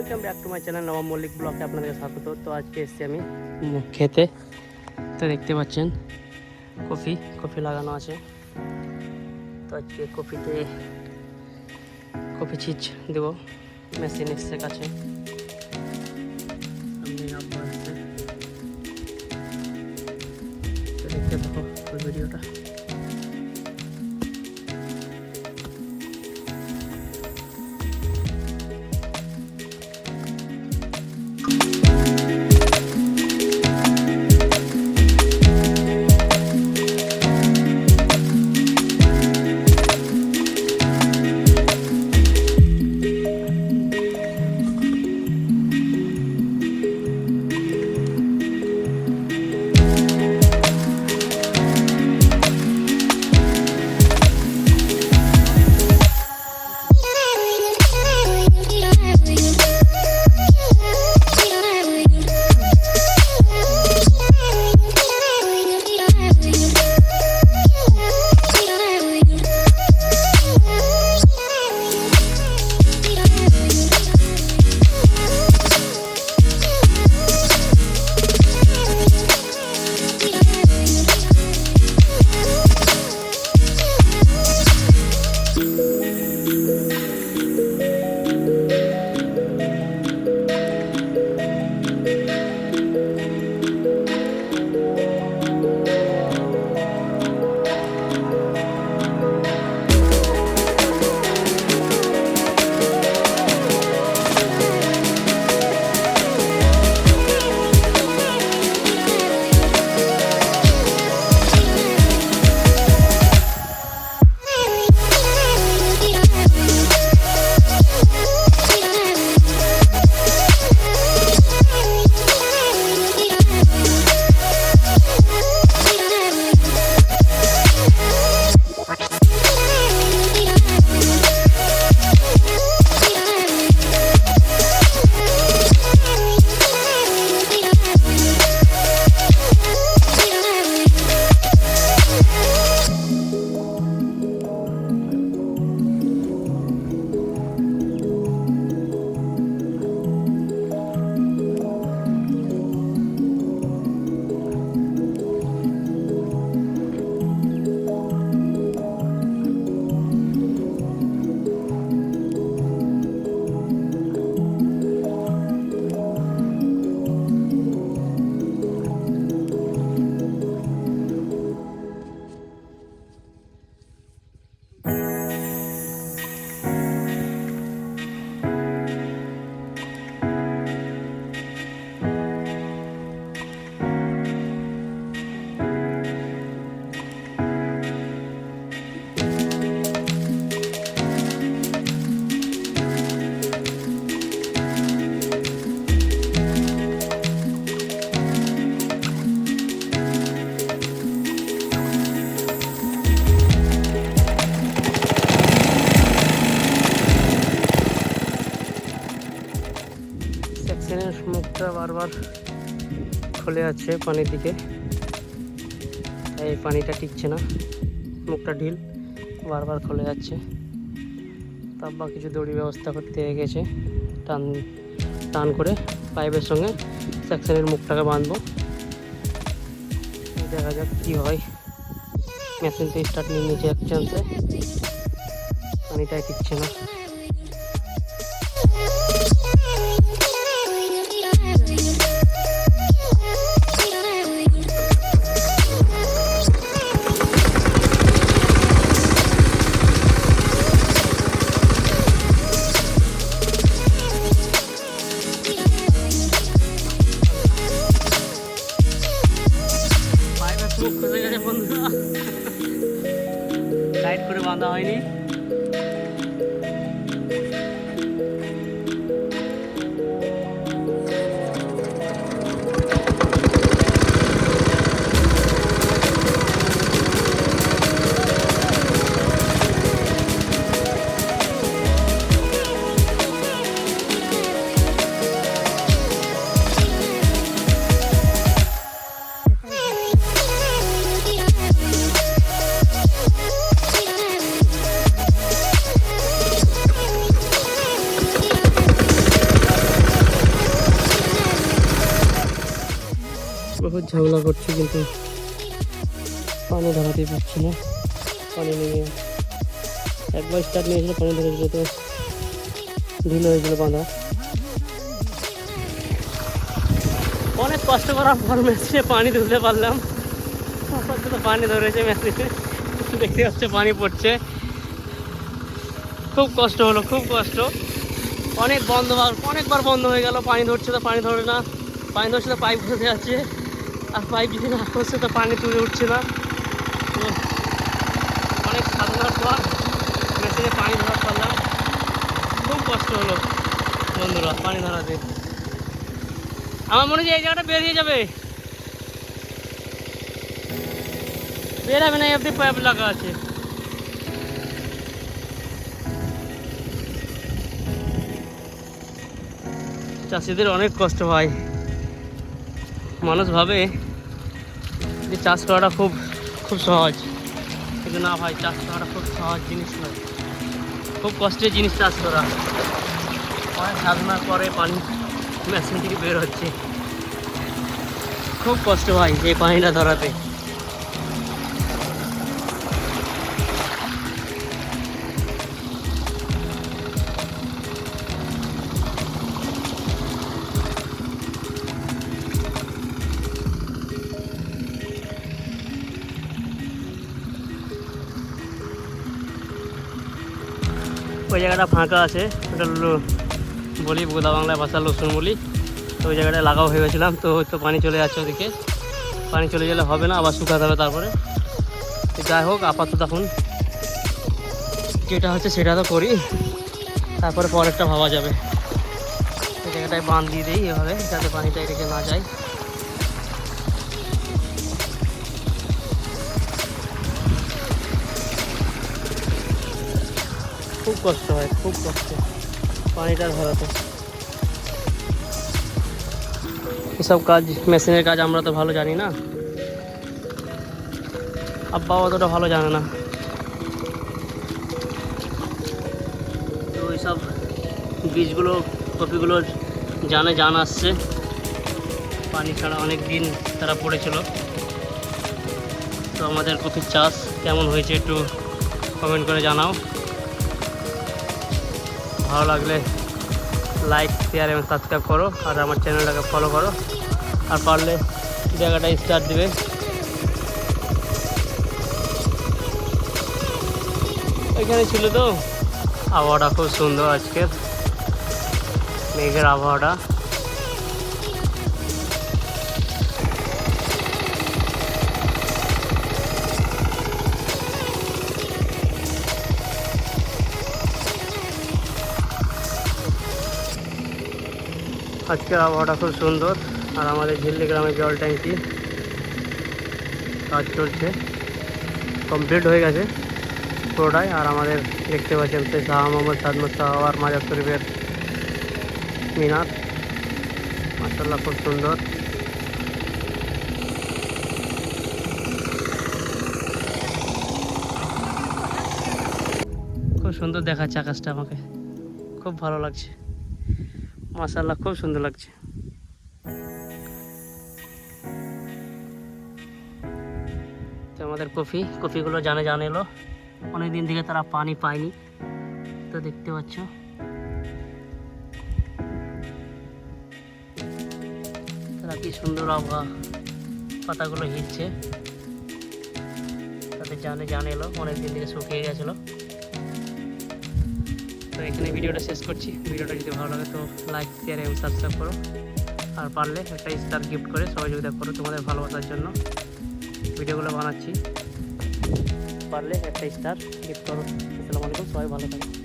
Welcome back to my channel Nawab Mallick ব্লকে আপনাদের স্বাগত। তো আজকে এসেছি আমি খেতে। তো দেখতে পাচ্ছেন, কফি কফি লাগানো আছে। তো আজকে কফিতে কফি চিজ দেবো মেশিন এসছে কাছে দেখতে থাকো ভিডিওটা। খুলে আছে পানির দিকে। এই পানিটা টিকছে না। মুখটা ঢিল, বারবার খুলে যাচ্ছে। তারপর কিছু দড়ি ব্যবস্থা করতে গেছে। টান টান করে পাইপের সঙ্গে সেকশনের মুখটাকে বাঁধবো। দেখা যাক কী হয়। মেশিনটা স্টার্ট নিয়ে নিচে এক চান্সে পানিটাই টিকছে না। বহুত ঝামেলা করছি, কিন্তু পানি ধরাতে পারছি না। পানি নেমে একবার স্টার্ট নিয়েছিল, পানি ধরেছিল তো ঢিল হয়েছিল বাঁধা। অনেক কষ্ট করার পর মেশিনে পানি তুলতে পারলাম। আপাতত পানি ধরেছে মেশিনে। দেখতে পাচ্ছে পানি পড়ছে। খুব কষ্ট হলো, খুব কষ্ট। অনেক বন্ধ অনেকবার বন্ধ হয়ে গেল, পানি ধরছে তো পানি ধরে না। পানি ধরছে তো পাইপ ধরতে যাচ্ছে আর পাইপ যদি না করছে তো পানি তুলে উঠছে না। অনেক সাধনার পর মেশিনে পানি ধরা পারলাম খুব কষ্ট হলো বন্ধুরা, পানি ধরাতে আমার মনে হয় এই জায়গাটা বেরিয়ে যাবে। বেরাবে না এমনি পাইপ লাগা আছে। চাষিদের অনেক কষ্ট হয়। মানুষ ভাবে যে চাষ করাটা খুব খুব সহজ। কিন্তু না ভাই, চাষ করাটা খুব সহজ জিনিস নয়। খুব কষ্টের জিনিস চাষ করা। অনেক সাধনার পরে পানি মেশিন থেকে বের হচ্ছে। খুব কষ্ট হয় যে পানিটা ধরাতে ওই জায়গাটা ফাঁকা আছে, ওটা বলি গোদা বাংলা ভাষা রসুন বলি তো ওই জায়গাটায় লাগাও ভেবেছিলাম, তো তো পানি চলে যাচ্ছে ওদিকে। পানি চলে গেলে হবে না, আবার শুকাতে হবে তারপরে। যাই হোক, আপাতত এখন যেটা হচ্ছে সেটা তো করি। তারপরে পরেরটা ভাবা যাবে। এই জায়গাটায় বাঁধ দিয়ে দিই এভাবে, যাতে পানিটা এদিকে না যায়। খুব কষ্ট হয়, খুব কষ্ট। পানিটা ধরাতে। এসব কাজ, মেশিনের কাজ আমরা তো ভালো জানি না। আব্বাও অতটা ভালো জানে না। তো ওইসব বীজগুলো, কপিগুলো জানে, জান আসছে। পানি ছাড়া অনেক দিন তারা পড়েছিল। তো আমাদের কপির চাষ কেমন হয়েছে একটু কমেন্ট করে জানাও। ভালো লাগলে লাইক শেয়ার এবং সাবস্ক্রাইব করো আর আমার চ্যানেলটাকে ফলো করো। আর পারলে জায়গাটা স্টার্ট দেবে। এখানে ছিল তো আবহাওয়াটা খুব সুন্দর আজকের। মেঘের আবহাওয়াটা। আজকের আবহাওয়াটা খুব সুন্দর আর আমাদের ঝিল্লি গ্রামের জল ট্যাঙ্কি কাজ চলছে। কমপ্লিট হয়ে গেছে পুরোটাই আর আমাদের দেখতে পাচ্ছেন সেই শাহ মোহাম্মদ সাদমত শাহওয়ার মাজার শরীফের মিনার। মাসাল্লাহ খুব সুন্দর। খুব সুন্দর দেখাচ্ছে আকাশটা আমাকে। খুব ভালো লাগছে। মাসাল্লাহ খুব সুন্দর লাগছে। তো আমাদের কফি, কফিগুলো জানে জানে এলো। অনেক দিন থেকে তারা পানি পায়নি। তো দেখতে পাচ্ছ। তারা কি সুন্দর আবহাওয়া, পাতাগুলো হিলছে তাদের জানে জানে এলো অনেক দিন থেকে শুকিয়ে গেছিল। তো এখানে ভিডিওটা শেষ করছি। ভিডিওটা যদি ভালো লাগে তো লাইক শেয়ার এবং সাবস্ক্রাইব করো। আর পারলে একটা স্টার গিফট করে সহযোগিতা করো তোমাদের ভালোবাসার জন্য। ভিডিওগুলো বানাচ্ছি। পারলে একটা স্টার গিফট করো। আসসালামু আলাইকুম সবাই ভালো থাকো।